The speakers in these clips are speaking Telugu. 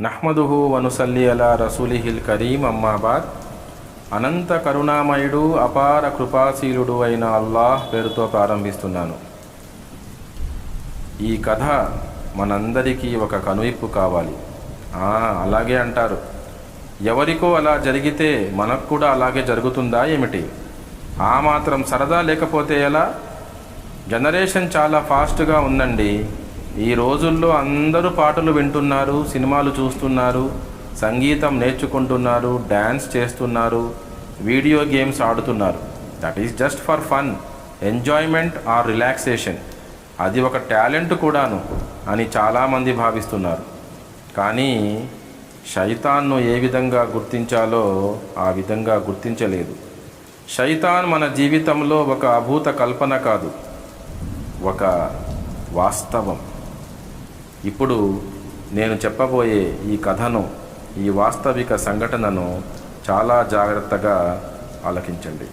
నహ్మదుహు వనుసల్లి అలా రసూలిహిల్ కరీం అమ్మాబాద్ అనంత కరుణామయుడు అపార కృపాశీలుడు అయిన అల్లాహ్ పేరుతో ప్రారంభిస్తున్నాను. ఈ కథ మనందరికీ ఒక కనువిప్పు కావాలి. అలాగే అంటారు. ఎవరికో అలా జరిగితే మనకు కూడా అలాగే జరుగుతుందా ఏమిటి? ఆ మాత్రం సరదా లేకపోతే ఎలా? జనరేషన్ చాలా ఫాస్ట్గా ఉందండి. ఈ రోజుల్లో అందరూ పాటలు వింటున్నారు సినిమాలు చూస్తున్నారు సంగీతం నేర్చుకుంటున్నారు డ్యాన్స్ చేస్తున్నారు వీడియో గేమ్స్ ఆడుతున్నారు. That is just for fun enjoyment or relaxation అది ఒక టాలెంట్ కూడాను అని చాలామంది భావిస్తున్నారు. కానీ శైతాన్ను ఏ విధంగా గుర్తించాలో ఆ విధంగా గుర్తించలేదు. శైతాన్ మన జీవితంలో ఒక అభూత కల్పన కాదు ఒక వాస్తవం. ఇప్పుడు నేను చెప్పబోయే ఈ కథను ఈ వాస్తవిక సంఘటనను చాలా జాగ్రత్తగా ఆలకించండి.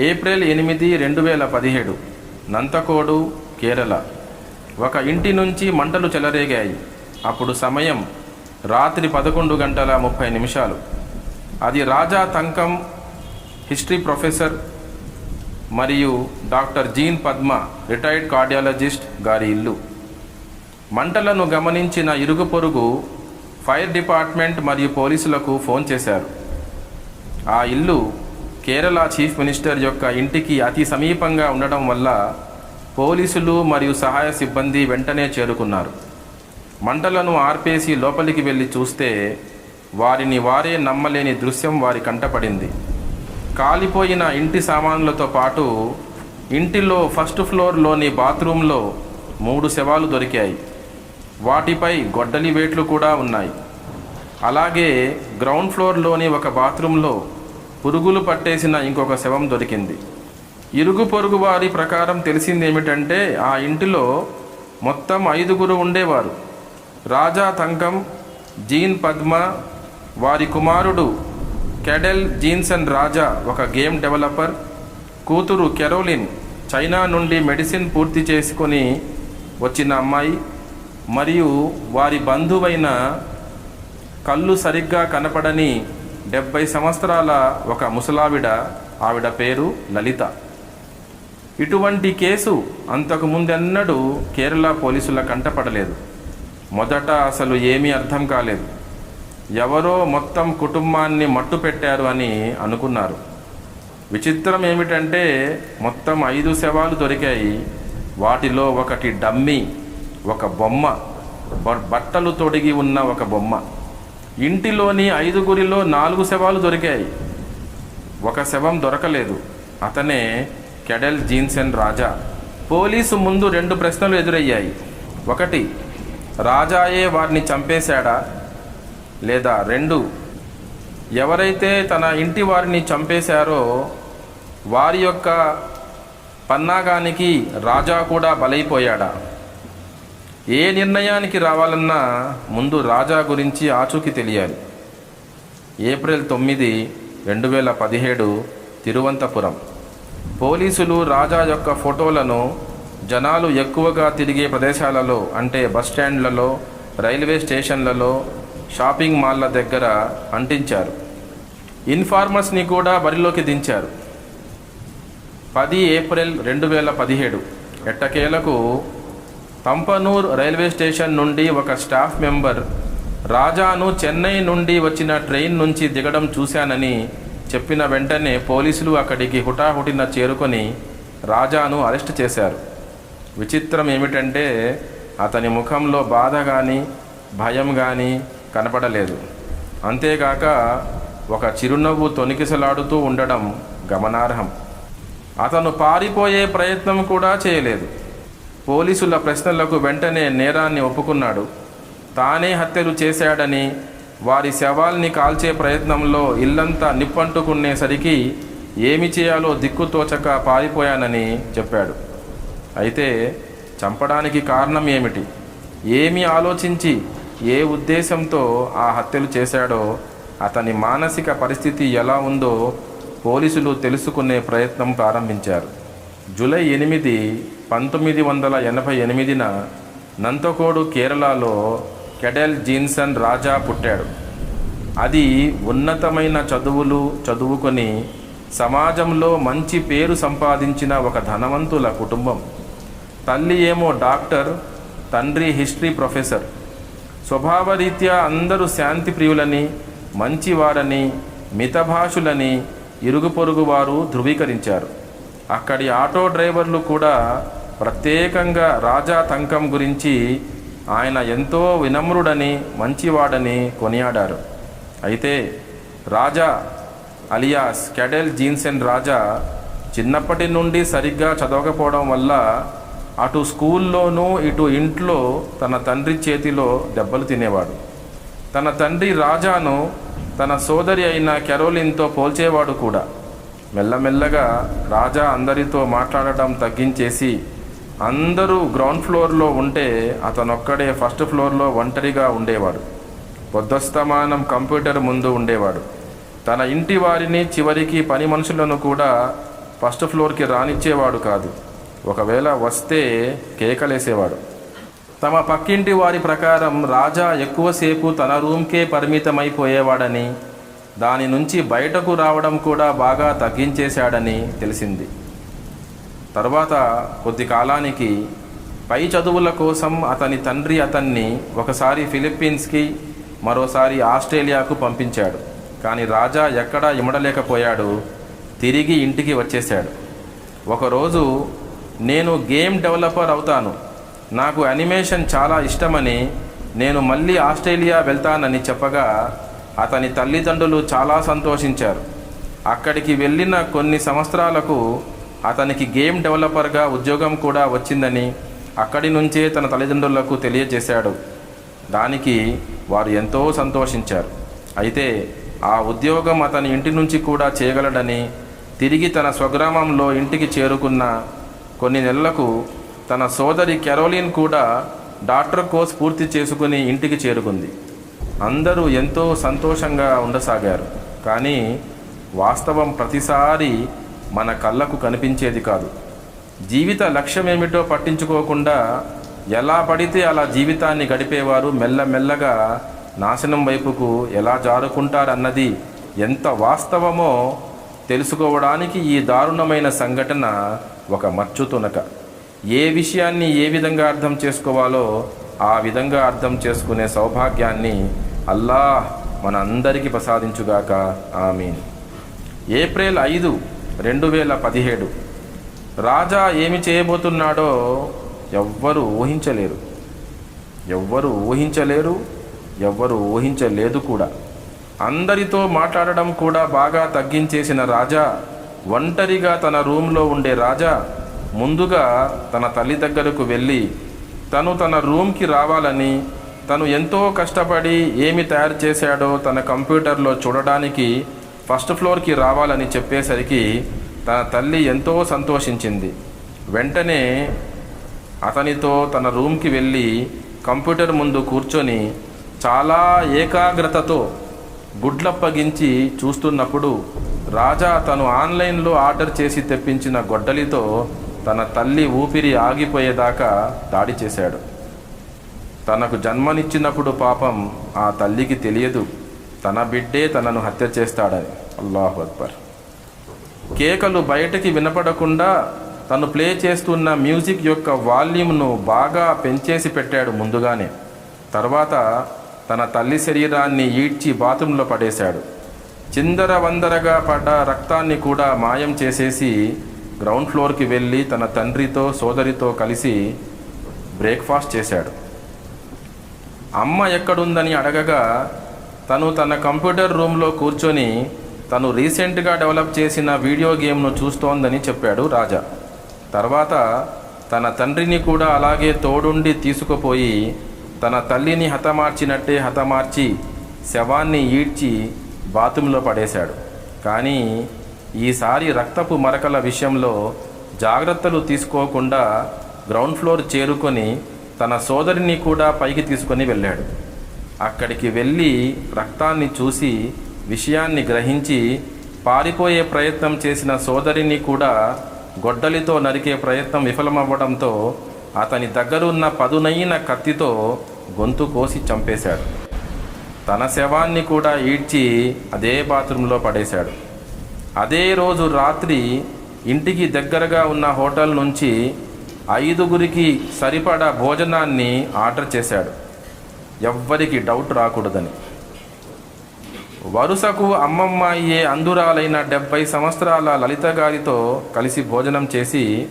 ఏప్రిల్ ఎనిమిది రెండు వేల పదిహేడు నంతకోడు కేరళ. ఒక ఇంటి నుంచి మంటలు చెలరేగాయి. అప్పుడు సమయం రాత్రి పదకొండు గంటల ముప్పై నిమిషాలు. అది రాజా తంకం హిస్టరీ ప్రొఫెసర్ మరియు doctor Jean Padma retired cardiologist గారి ఇల్లు. మంటలను గమనించిన ఇరుగు పొరుగు ఫైర్ డిపార్ట్మెంట్ మరియు పోలీసులకు ఫోన్ చేశారు. ఆ ఇల్లు కేరళ చీఫ్ మినిస్టర్ యొక్క ఇంటికి అతి సమీపంగా ఉండడం వల్ల పోలీసులు మరియు సహాయ సిబ్బంది వెంటనే చేరుకున్నారు. మంటలను ఆర్పేసి లోపలికి వెళ్ళి చూస్తే వారిని వారే నమ్మలేని దృశ్యం వారి కంటపడింది. కాలిపోయిన ఇంటి సామాన్లతో పాటు ఇంటిలో ఫస్ట్ ఫ్లోర్లోని బాత్రూంలో మూడు శవాలు దొరికాయి. వాటిపై గొడ్డలి వేట్లు కూడా ఉన్నాయి. అలాగే గ్రౌండ్ ఫ్లోర్లోని ఒక బాత్రూంలో పురుగులు పట్టేసిన ఇంకొక శవం దొరికింది. ఇరుగు పొరుగు వారి ప్రకారం తెలిసింది ఏమిటంటే ఆ ఇంటిలో మొత్తం ఐదుగురు ఉండేవారు. రాజా తంకం జీన్ పద్మ వారి కుమారుడు కెడెల్ జీన్సన్ రాజా ఒక గేమ్ డెవలపర్ కూతురు కెరోలిన్ చైనా నుండి మెడిసిన్ పూర్తి చేసుకొని వచ్చిన అమ్మాయి. మరియు వారి బంధువైన కళ్ళు సరిగ్గా కనపడని డెబ్బై సంవత్సరాల ఒక ముసలావిడ ఆవిడ పేరు లలిత. ఇటువంటి కేసు అంతకు ముందెన్నడూ కేరళ పోలీసుల కంటపడలేదు. మొదట అసలు ఏమీ అర్థం కాలేదు. ఎవరో మొత్తం కుటుంబాన్ని మట్టు పెట్టారు అని అనుకున్నారు. విచిత్రం ఏమిటంటే మొత్తం ఐదు శవాలు దొరికాయి. వాటిలో ఒకటి డమ్మీ. ఒక బొమ్మ. బట్టలు తొడిగి ఉన్న ఒక బొమ్మ. ఇంటిలోని ఐదుగురిలో నాలుగు శవాలు దొరికాయి. ఒక శవం దొరకలేదు. అతనే కెడెల్ జీన్సెన్ రాజా. పోలీసు ముందు రెండు ప్రశ్నలు ఎదురయ్యాయి. ఒకటి రాజాయే వారిని చంపేశాడా? లేదా రెండు ఎవరైతే తన ఇంటి వారిని చంపేశారో వారి యొక్క పన్నాగానికి రాజా కూడా బలైపోయాడా? ఏ నిర్ణయానికి రావాలన్నా ముందు రాజా గురించి ఆచూకీ తెలియాలి. ఏప్రిల్ తొమ్మిది రెండు వేల పదిహేడు తిరువంతపురం. పోలీసులు రాజా యొక్క ఫోటోలను జనాలు ఎక్కువగా తిరిగే ప్రదేశాలలో అంటే బస్ స్టాండ్లలో రైల్వే స్టేషన్లలో షాపింగ్ మాల్ల దగ్గర అంటించారు. ఇన్ఫార్మర్స్ని కూడా బరిలోకి దించారు. పది ఏప్రిల్ రెండు వేల పదిహేడు. ఎట్టకేలకు తంపనూర్ రైల్వే స్టేషన్ నుండి ఒక స్టాఫ్ మెంబర్. రాజాను చెన్నై నుండి వచ్చిన ట్రైన్ నుంచి దిగడం చూశానని చెప్పిన వెంటనే పోలీసులు అక్కడికి హుటాహుటిన చేరుకొని రాజాను అరెస్ట్ చేశారు. విచిత్రం ఏమిటంటే అతని ముఖంలో బాధ కానీ భయం కానీ కనపడలేదు. అంతేగాక ఒక చిరునవ్వు తొనికిసలాడుతూ ఉండడం గమనార్హం. అతను పారిపోయే ప్రయత్నం కూడా చేయలేదు. పోలీసుల ప్రశ్నలకు వెంటనే నేరాన్ని ఒప్పుకున్నాడు. తానే హత్యలు చేశాడని వారి శవాల్ని కాల్చే ప్రయత్నంలో ఇల్లంతా నిప్పంటుకునేసరికి ఏమి చేయాలో దిక్కుతోచక పారిపోయానని చెప్పాడు. అయితే చంపడానికి కారణం ఏమిటి? ఏమి ఆలోచించి ఏ ఉద్దేశంతో ఆ హత్యలు చేశాడో అతని మానసిక పరిస్థితి ఎలా ఉందో పోలీసులు తెలుసుకునే ప్రయత్నం ప్రారంభించారు. జూలై ఎనిమిది పంతొమ్మిది వందల ఎనభై ఎనిమిదిన నంతకోడు కేరళలో కెడెల్ జీన్సన్ రాజా పుట్టాడు. అది ఉన్నతమైన చదువులు చదువుకొని సమాజంలో మంచి పేరు సంపాదించిన ఒక ధనవంతుల కుటుంబం. తల్లి ఏమో డాక్టర్ తండ్రి హిస్టరీ ప్రొఫెసర్. స్వభావరీత్యా అందరూ శాంతి ప్రియులని మంచివారని మితభాషులని ఇరుగు పొరుగు వారు ధృవీకరించారు. అక్కడి ఆటో డ్రైవర్లు కూడా ప్రత్యేకంగా రాజా తంకం గురించి ఆయన ఎంతో వినమ్రుడని మంచివాడని కొనియాడారు. అయితే రాజా అలియాస్ కెడెల్ జీన్సెన్ రాజా చిన్నప్పటి నుండి సరిగ్గా చదవకపోవడం వల్ల అటు స్కూల్లోనూ ఇటు ఇంట్లో తన తండ్రి చేతిలో దెబ్బలు తినేవాడు. తన తండ్రి రాజాను తన సోదరి అయిన కెరోలిన్తో పోల్చేవాడు కూడా. మెల్లమెల్లగా రాజా అందరితో మాట్లాడటం తగ్గించేసి అందరూ గ్రౌండ్ ఫ్లోర్లో ఉంటే అతనొక్కడే ఫస్ట్ ఫ్లోర్లో ఒంటరిగా ఉండేవాడు. పొద్దస్తమానం కంప్యూటర్ ముందు ఉండేవాడు. తన ఇంటి వారిని చివరికి పని మనుషులను కూడా ఫస్ట్ ఫ్లోర్కి రానిచ్చేవాడు కాదు. ఒకవేళ వస్తే కేకలేసేవాడు. తమ పక్కింటి వారి ప్రకారం రాజా ఎక్కువసేపు తన రూమ్కే పరిమితమైపోయేవాడని దాని నుంచి బయటకు రావడం కూడా బాగా తగ్గించేశాడని తెలిసింది. తర్వాత కొద్ది కాలానికి పై చదువుల కోసం అతని తండ్రి అతన్ని ఒకసారి ఫిలిప్పీన్స్కి మరోసారి ఆస్ట్రేలియాకు పంపించాడు. కానీ రాజా ఎక్కడా ఇమడలేకపోయాడు. తిరిగి ఇంటికి వచ్చేశాడు. ఒకరోజు నేను గేమ్ డెవలపర్ అవుతాను. నాకు అనిమేషన్ చాలా ఇష్టమని నేను మళ్ళీ ఆస్ట్రేలియా వెళ్తానని చెప్పగా అతని తల్లిదండ్రులు చాలా సంతోషించారు. అక్కడికి వెళ్ళిన కొన్ని సంవత్సరాలకు అతనికి గేమ్ డెవలపర్గా ఉద్యోగం కూడా వచ్చిందని అక్కడి నుంచే తన తల్లిదండ్రులకు తెలియజేశాడు. దానికి వారు ఎంతో సంతోషించారు. అయితే ఆ ఉద్యోగం అతని ఇంటి నుంచి కూడా చేయగలడని తిరిగి తన స్వగ్రామంలో ఇంటికి చేరుకున్న కొన్ని నెలలకు తన సోదరి కెరోలిన్ కూడా డాక్టర్ కోర్స్ పూర్తి చేసుకుని ఇంటికి చేరుకుంది. అందరూ ఎంతో సంతోషంగా ఉండసాగారు. కానీ వాస్తవం ప్రతిసారి మన కళ్ళకు కనిపించేది కాదు. జీవిత లక్ష్యం ఏమిటో పట్టించుకోకుండా ఎలా పడితే అలా జీవితాన్ని గడిపేవారు మెల్లమెల్లగా నాశనం వైపుకు ఎలా జారుకుంటారన్నది ఎంత వాస్తవమో తెలుసుకోవడానికి ఈ దారుణమైన సంఘటన ఒక మచ్చుతునక. ఏ విషయాన్ని ఏ విధంగా అర్థం చేసుకోవాలో ఆ విధంగా అర్థం చేసుకునే సౌభాగ్యాన్ని అల్లాహ్ మన అందరికీ ప్రసాదించుగాక. ఆమీన్. ఏప్రిల్ ఐదు రెండు వేల పదిహేడు. రాజా ఏమి చేయబోతున్నాడో ఎవ్వరు ఊహించలేరు. ఎవ్వరు ఊహించలేరు ఎవ్వరు ఊహించలేదు కూడా. అందరితో మాట్లాడడం కూడా బాగా తగ్గించేసిన రాజా ఒంటరిగా తన రూమ్లో ఉండే రాజా ముందుగా తన తల్లి దగ్గరకు వెళ్ళి తను తన రూమ్కి రావాలని తను ఎంతో కష్టపడి ఏమి తయారు చేశాడో తన కంప్యూటర్లో చూడడానికి ఫస్ట్ ఫ్లోర్కి రావాలని చెప్పేసరికి తన తల్లి ఎంతో సంతోషించింది. వెంటనే అతనితో తన రూమ్కి వెళ్ళి కంప్యూటర్ ముందు కూర్చొని చాలా ఏకాగ్రతతో గుడ్లప్పగించి చూస్తున్నప్పుడు రాజా తను ఆన్లైన్లో ఆర్డర్ చేసి తెప్పించిన గొడ్డలితో తన తల్లి ఊపిరి ఆగిపోయేదాకా దాడి చేశాడు. తనకు జన్మనిచ్చినప్పుడు పాపం ఆ తల్లికి తెలియదు. తన బిడ్డే తనను హత్య చేస్తాడని. అల్లాహ్ అక్బర్. కేకలు బయటకి వినపడకుండా తను ప్లే చేస్తున్న మ్యూజిక్ యొక్క వాల్యూమ్ను బాగా పెంచేసి పెట్టాడు ముందుగానే. తర్వాత తన తల్లి శరీరాన్ని ఈడ్చి బాత్రూంలో పడేశాడు. చిందర వందరగా పడ్డ రక్తాన్ని కూడా మాయం చేసేసి గ్రౌండ్ ఫ్లోర్కి వెళ్ళి తన తండ్రితో సోదరితో కలిసి బ్రేక్ఫాస్ట్ చేశాడు. అమ్మ ఎక్కడుందని అడగగా తను తన కంప్యూటర్ రూమ్లో కూర్చొని తను రీసెంట్గా డెవలప్ చేసిన వీడియో గేమ్ను చూస్తోందని చెప్పాడు రాజా. తర్వాత తన తండ్రిని కూడా అలాగే తోడుండి తీసుకుపోయి తన తల్లిని హతమార్చినట్టే హతమార్చి శవాన్ని ఈడ్చి బాత్రూంలో పడేశాడు. కానీ ఈసారి రక్తపు మరకల విషయంలో జాగ్రత్తలు తీసుకోకుండా గ్రౌండ్ ఫ్లోర్ చేరుకొని తన సోదరిని కూడా పైకి తీసుకొని వెళ్ళాడు. అక్కడికి వెళ్ళి రక్తాన్ని చూసి విషయాన్ని గ్రహించి పారిపోయే ప్రయత్నం చేసిన సోదరిని కూడా గొడ్డలితో నరికే ప్రయత్నం విఫలమవ్వడంతో అతని దగ్గరున్న పదునైన కత్తితో గొంతు కోసి చంపేశాడు. తన శవాన్ని కూడా ఈడ్చి అదే బాత్రూంలో పడేశాడు. అదే రోజు రాత్రి ఇంటికి దగ్గరగా ఉన్న హోటల్ నుంచి ఐదుగురికి సరిపడా భోజనాన్ని ఆర్డర్ చేశాడు. ఎవ్వరికి డౌట్ రాకూడదని. వరుసకు అమ్మమ్మ అయ్యే అందురాలైన డెబ్బై సంవత్సరాల లలిత గారితో కలిసి భోజనం చేసి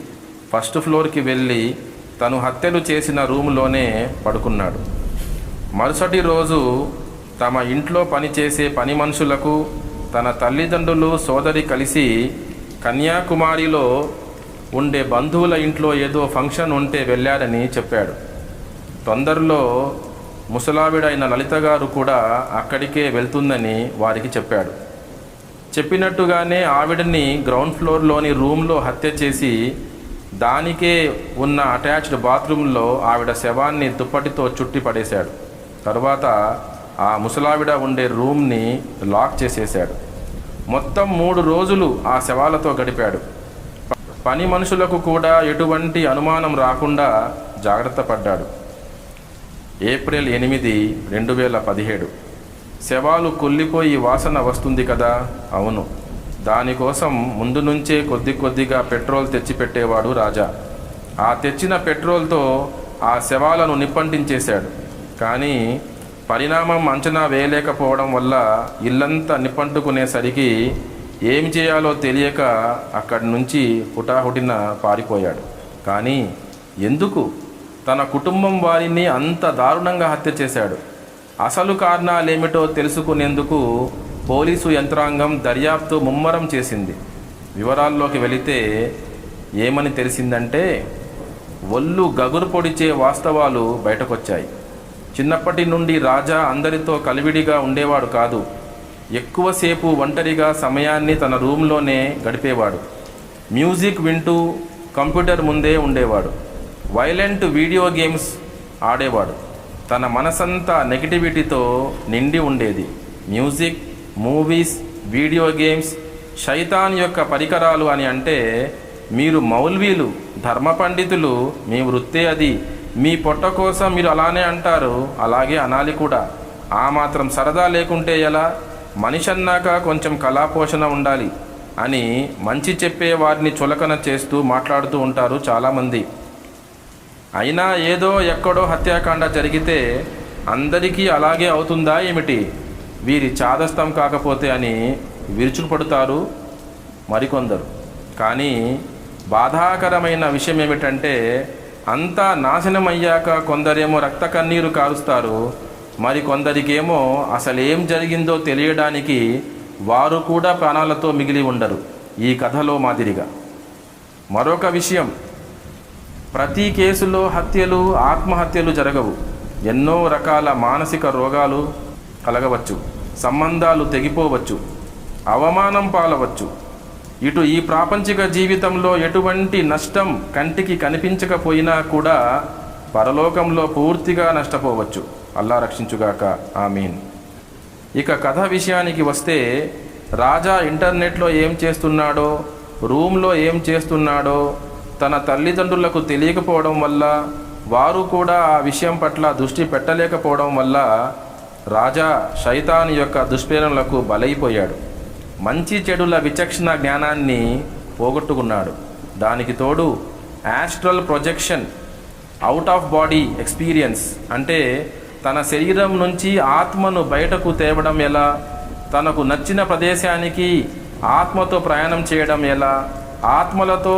ఫస్ట్ ఫ్లోర్కి వెళ్ళి తను హత్యలు చేసిన రూములోనే పడుకున్నాడు. మరుసటి రోజు తమ ఇంట్లో పనిచేసే పని మనుషులకు తన తల్లిదండ్రులు సోదరి కలిసి కన్యాకుమారిలో ఉండే బంధువుల ఇంట్లో ఏదో ఫంక్షన్ ఉంటే వెళ్ళారని చెప్పాడు. తొందరలో ముసలావిడైన లలిత గారు కూడా అక్కడికే వెళ్తుందని వారికి చెప్పాడు. చెప్పినట్టుగానే ఆవిడని గ్రౌండ్ ఫ్లోర్లోని రూమ్లో హత్య చేసి దానికే ఉన్న అటాచ్డ్ బాత్రూంలో ఆవిడ శవాన్ని దుప్పటితో చుట్టి పడేశాడు. తరువాత ఆ ముసలావిడ ఉండే రూమ్ని లాక్ చేసేశాడు. మొత్తం మూడు రోజులు ఆ శవాలతో గడిపాడు. పని మనుషులకు కూడా ఎటువంటి అనుమానం రాకుండా జాగ్రత్త పడ్డాడు. ఏప్రిల్ ఎనిమిది రెండు వేల పదిహేడు. శవాలు కుళ్ళిపోయి వాసన వస్తుంది కదా? అవును. దానికోసం ముందు నుంచే కొద్ది కొద్దిగా పెట్రోల్ తెచ్చిపెట్టేవాడు రాజా. ఆ తెచ్చిన పెట్రోల్తో ఆ శవాలను నిప్పంటించేశాడు. కానీ పరిణామం అంచనా వేయలేకపోవడం వల్ల ఇల్లంతా నిప్పంటుకునేసరికి ఏం చేయాలో తెలియక అక్కడి నుంచి హుటాహుటిన పారిపోయాడు. కానీ ఎందుకు? తన కుటుంబం వారిని అంత దారుణంగా హత్య చేశాడు. అసలు కారణాలేమిటో తెలుసుకునేందుకు పోలీసు యంత్రాంగం దర్యాప్తు ముమ్మరం చేసింది. వివరాల్లోకి వెళితే ఏమని తెలిసిందంటే ఒళ్ళు గగురు పొడిచే వాస్తవాలు బయటకొచ్చాయి. చిన్నప్పటి నుండి రాజా అందరితో కలివిడిగా ఉండేవాడు కాదు. ఎక్కువసేపు ఒంటరిగా సమయాన్ని తన రూమ్లోనే గడిపేవాడు. మ్యూజిక్ వింటూ కంప్యూటర్ ముందే ఉండేవాడు. వైలెంట్ వీడియో గేమ్స్ ఆడేవాడు. తన మనసంతా నెగిటివిటీతో నిండి ఉండేది. మ్యూజిక్ మూవీస్ వీడియో గేమ్స్ శైతాన్ యొక్క పరికరాలు అని అంటే మీరు మౌల్వీలు ధర్మ పండితులు మీ వృత్తే అది. మీ పొట్ట కోసం మీరు అలానే అంటారు. అలాగే అనాలి కూడా. ఆ మాత్రం సరదా లేకుంటే ఎలా? మనిషి అన్నాక కొంచెం కళాపోషణ ఉండాలి అని మంచి చెప్పే వారిని చులకన చేస్తూ మాట్లాడుతూ ఉంటారు చాలామంది. అయినా ఏదో ఎక్కడో హత్యాకాండ జరిగితే అందరికీ అలాగే అవుతుందా ఏమిటి? వీరి చాదస్తం కాకపోతే అని విరుచుకుపడుతారు మరికొందరు. కానీ బాధాకరమైన విషయం ఏమిటంటే అంతా నాశనమయ్యాక కొందరేమో రక్త కన్నీరు కారుస్తారు మరి కొందరికేమో జరిగిందో తెలియడానికి వారు కూడా ప్రాణాలతో మిగిలి ఉండరు. ఈ కథలో మాదిరిగా. మరొక విషయం ప్రతి కేసులో హత్యలు ఆత్మహత్యలు జరగవు. ఎన్నో రకాల మానసిక రోగాలు కలగవచ్చు సంబంధాలు తెగిపోవచ్చు అవమానం పాలవచ్చు. ఇటు ఈ ప్రాపంచిక జీవితంలో ఎటువంటి నష్టం కంటికి కనిపించకపోయినా కూడా పరలోకంలో పూర్తిగా నష్టపోవచ్చు. అల్లా రక్షించుగాక. ఆమీన్. ఇక కథ విషయానికి వస్తే రాజా ఇంటర్నెట్లో ఏం చేస్తున్నాడో రూమ్లో ఏం చేస్తున్నాడో తన తల్లిదండ్రులకు తెలియకపోవడం వల్ల వారు కూడా ఆ విషయం పట్ల దృష్టి పెట్టలేకపోవడం వల్ల రాజా శైతాన్ యొక్క దుష్ప్రేరణలకు బలైపోయాడు. మంచి చెడుల విచక్షణ జ్ఞానాన్ని పోగొట్టుకున్నాడు. దానికి తోడు astral projection out of body experience అంటే తన శరీరం నుంచి ఆత్మను బయటకు తేవడం ఎలా తనకు నచ్చిన ప్రదేశానికి ఆత్మతో ప్రయాణం చేయడం ఎలా ఆత్మలతో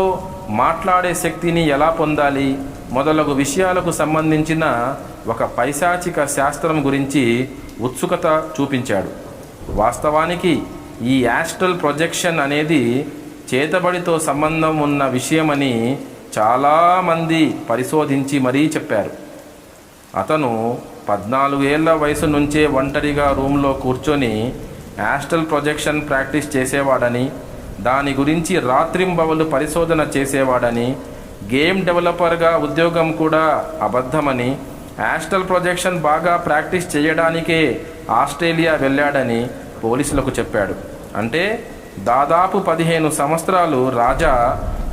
మాట్లాడే శక్తిని ఎలా పొందాలి? మొదలగు విషయాలకు సంబంధించిన ఒక పైశాచిక శాస్త్రం గురించి ఉత్సుకత చూపించాడు. వాస్తవానికి ఈ యాస్ట్రల్ ప్రొజెక్షన్ అనేది చేతబడితో సంబంధం ఉన్న విషయమని చాలామంది పరిశోధించి మరీ చెప్పారు. అతను పద్నాలుగేళ్ళ వయసు నుంచే ఒంటరిగా రూమ్లో కూర్చొని యాస్ట్రల్ ప్రొజెక్షన్ ప్రాక్టీస్ చేసేవాడని దాని గురించి రాత్రింబవలు పరిశోధన చేసేవాడని గేమ్ డెవలపర్గా ఉద్యోగం కూడా అబద్ధమని యాస్ట్రల్ ప్రొజెక్షన్ బాగా ప్రాక్టీస్ చేయడానికే ఆస్ట్రేలియా వెళ్ళాడని పోలీసులకు చెప్పాడు. అంటే దాదాపు పదిహేను సంవత్సరాలు రాజా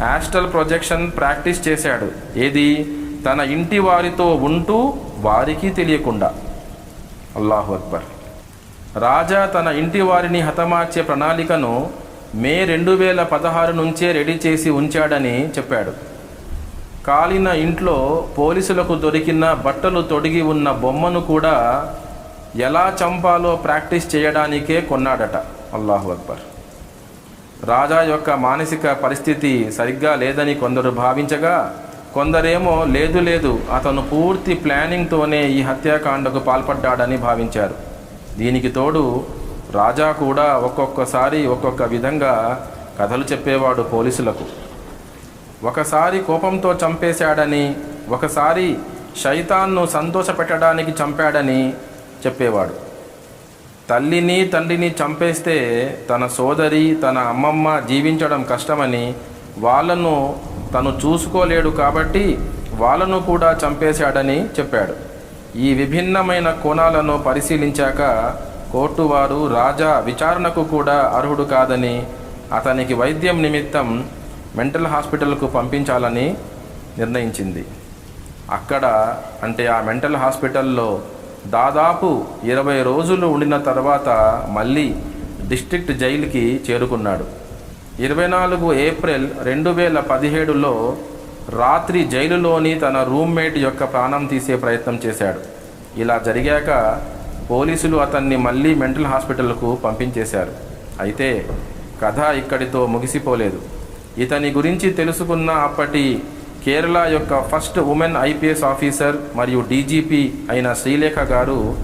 యాస్ట్రల్ ప్రొజెక్షన్ ప్రాక్టీస్ చేశాడు. ఏది? తన ఇంటి వారితో ఉంటూ వారికి తెలియకుండా. అల్లాహు అక్బర్. రాజా తన ఇంటి వారిని హతమార్చే ప్రణాళికను మే రెండు వేల పదహారు నుంచే రెడీ చేసి ఉంచాడని చెప్పాడు. కాలిన ఇంట్లో పోలీసులకు దొరికిన బట్టలు తొడిగి ఉన్న బొమ్మను కూడా ఎలా చంపాలో ప్రాక్టీస్ చేయడానికే కొన్నాడట. అల్లాహు అక్బర్. రాజా యొక్క మానసిక పరిస్థితి సరిగ్గా లేదని కొందరు భావించగా కొందరేమో లేదు లేదు అతను పూర్తి ప్లానింగ్తోనే ఈ హత్యాకాండకు పాల్పడ్డాడని భావించారు. దీనికి తోడు రాజా కూడా ఒక్కొక్కసారి ఒక్కొక్క విధంగా కథలు చెప్పేవాడు పోలీసులకు. ఒకసారి కోపంతో చంపేశాడని ఒకసారి శైతాన్ను సంతోషపెట్టడానికి చంపాడని చెప్పేవాడు. తల్లిని తండ్రిని చంపేస్తే తన సోదరి తన అమ్మమ్మ జీవించడం కష్టమని వాళ్ళను తను చూసుకోలేడు కాబట్టి వాళ్ళను కూడా చంపేశాడని చెప్పాడు. ఈ విభిన్నమైన కోణాలను పరిశీలించాక కోర్టు వారు రాజా విచారణకు కూడా అర్హుడు కాదని అతనికి వైద్యం నిమిత్తం మెంటల్ హాస్పిటల్కు పంపించాలని నిర్ణయించింది. అక్కడ అంటే ఆ మెంటల్ హాస్పిటల్లో దాదాపు ఇరవై రోజులు ఉండిన తర్వాత మళ్ళీ డిస్ట్రిక్ట్ జైలుకి చేరుకున్నాడు. ఇరవై నాలుగు ఏప్రిల్ రెండు వేల పదిహేడులో రాత్రి జైలులోని తన రూమ్మేట్ యొక్క ప్రాణం తీసే ప్రయత్నం చేశాడు. ఇలా జరిగాక పోలీసులు అతన్ని మళ్ళీ మెంటల్ హాస్పిటల్కు పంపించేశారు. అయితే కథ ఇక్కడితో ముగిసిపోలేదు. ఇతని గురించి తెలుసుకున్న అప్పటి కేరళ యొక్క ఫస్ట్ ఉమెన్ ఐపీఎస్ ఆఫీసర్ మరియు డీజీపీ అయిన శ్రీలేఖ గారు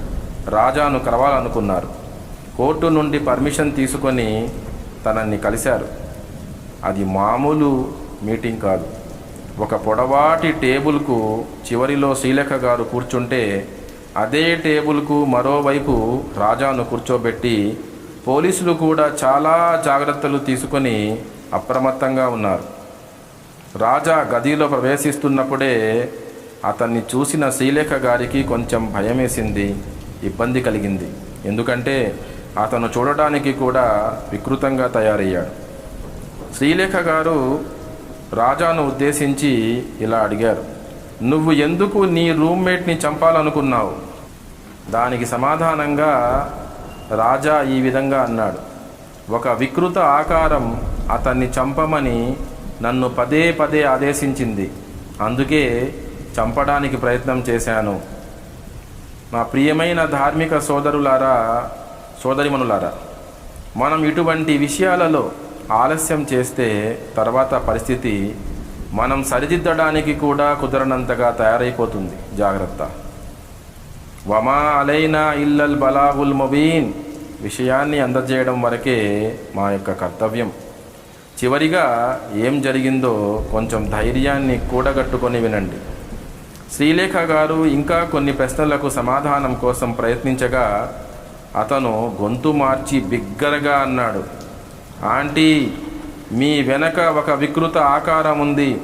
రాజాను కలవాలనుకున్నారు. కోర్టు నుండి పర్మిషన్ తీసుకొని తనని కలిశారు. అది మామూలు మీటింగ్ కాదు. ఒక పొడవాటి టేబుల్కు చివరిలో శ్రీలేఖ గారు కూర్చుంటే అదే టేబుల్కు మరోవైపు రాజాను కూర్చోబెట్టి పోలీసులు కూడా చాలా జాగ్రత్తలు తీసుకొని అప్రమత్తంగా ఉన్నారు. రాజా గదిలో ప్రవేశిస్తున్నప్పుడే అతన్ని చూసిన శ్రీలేఖ గారికి కొంచెం భయమేసింది ఇబ్బంది కలిగింది. ఎందుకంటే అతను చూడటానికి కూడా వికృతంగా తయారయ్యాడు. శ్రీలేఖ గారు రాజాను ఉద్దేశించి ఇలా అడిగారు. నువ్వు ఎందుకు నీ రూమ్మేట్ని చంపాలనుకున్నావు? దానికి సమాధానంగా రాజా ఈ విధంగా అన్నాడు. ఒక వికృత ఆకారం అతన్ని చంపమని నన్ను పదే పదే ఆదేశించింది. అందుకే చంపడానికి ప్రయత్నం చేశాను. నా ప్రియమైన ధార్మిక సోదరులారా సోదరిమనులారా మనం ఇటువంటి విషయాలలో ఆలస్యం చేస్తే తర్వాత పరిస్థితి మనం సరిదిద్దడానికి కూడా కుదరనంతగా తయారైపోతుంది. జాగ్రత్త. వమా అలైనా ఇల్లల్ బలాగుల్ ముబీన్. విషయాన్ని అందజేయడం వరకే మా యొక్క కర్తవ్యం. చివరిగా ఏం జరిగిందో కొంచెం ధైర్యాన్ని కూడగట్టుకొని వినండి. శ్రీలేఖ గారు ఇంకా కొన్ని ప్రశ్నలకు సమాధానం కోసం ప్రయత్నించగా అతను గొంతు మార్చి బిగ్గరగా అన్నాడు. ఆంటీ మీ వెనక ఒక వికృత ఆకారం ఉంది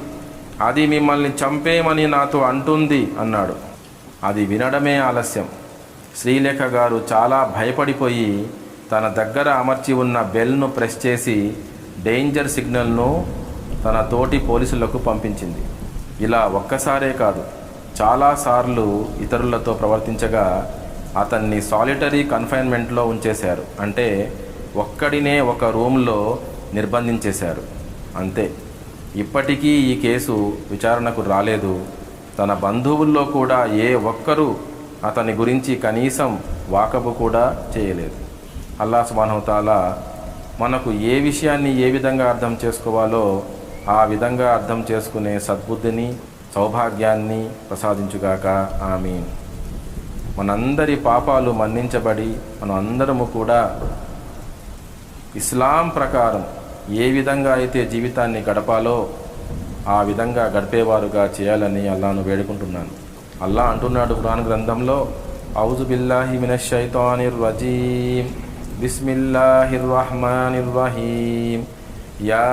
అది మిమ్మల్ని చంపేమని నాతో అంటుంది అన్నాడు. అది వినడమే ఆలస్యం. శ్రీలేఖ గారు చాలా భయపడిపోయి తన దగ్గర అమర్చి ఉన్న బెల్ను ప్రెస్ చేసి డేంజర్ సిగ్నల్ను తన తోటి పోలీసులకు పంపించింది. ఇలా ఒక్కసారే కాదు చాలాసార్లు ఇతరులతో ప్రవర్తించగా అతన్ని సాలిటరీ కన్ఫైన్మెంట్లో ఉంచేశారు. అంటే ఒక్కడినే ఒక రూమ్లో నిర్బంధించేశారు. అంతే. ఇప్పటికీ ఈ కేసు విచారణకు రాలేదు. తన బంధువుల్లో కూడా ఏ ఒక్కరూ అతని గురించి కనీసం వాకబు కూడా చేయలేదు. అల్లా సుబానవతాల మనకు ఏ విషయాన్ని ఏ విధంగా అర్థం చేసుకోవాలో ఆ విధంగా అర్థం చేసుకునే సద్బుద్ధిని సౌభాగ్యాన్ని ప్రసాదించుగాక. ఆమీన్. మనందరి పాపాలు మన్నించబడి మనం అందరము కూడా ఇస్లాం ప్రకారం ఏ విధంగా అయితే జీవితాన్ని గడపాలో ఆ విధంగా గడిపేవారుగా చేయాలని అల్లాను వేడుకుంటున్నాను. అల్లా అంటున్నాడు ఖురాన్ గ్రంథంలో ఔజు బిల్లాహి మినష్ షైతానిర్ రజీం బిస్మిల్లాహిర్ రహమానిర్ రహీం యా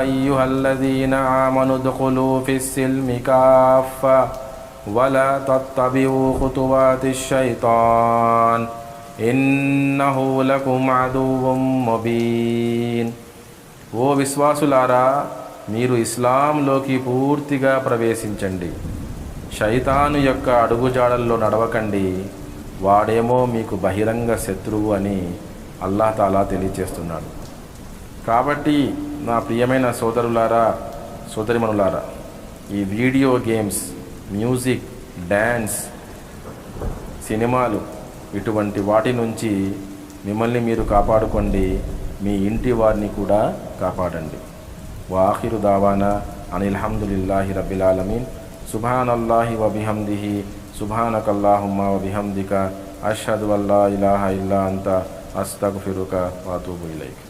అయ్యుహల్లదీన ఆమను దుఖులు ఫిస్సిల్మి కాఫా వల తత్తబిউ ఖుతువాతిష్ షైతాన్. ఇన్నహు లకుం అదువ్వుం ఓ విశ్వాసులారా మీరు ఇస్లాంలోకి పూర్తిగా ప్రవేశించండి. శైతాను యొక్క అడుగుజాడల్లో నడవకండి. వాడేమో మీకు బహిరంగ శత్రువు అని అల్లాహ్ తాలా తెలియచేస్తున్నాడు. కాబట్టి నా ప్రియమైన సోదరులారా సోదరిమణులారా ఈ వీడియో గేమ్స్ మ్యూజిక్ డ్యాన్స్ సినిమాలు ఇటువంటి వాటి నుంచి మిమ్మల్ని మీరు కాపాడుకోండి. మీ ఇంటి వారిని కూడా కాపాడండి. వాహిరు దావానా అనిల్హమ్దుల్లాహి రబ్బిల్ సుభాన్ అల్లాహి వబిహమ్దిహి సుభానకల్లాహుమ్మ వబిహమ్దిక అషద్ వల్లా ఇలాహ ఇల్లా అంత. అస్తగ్ఫిరుక వాతూబు ఇలైక్.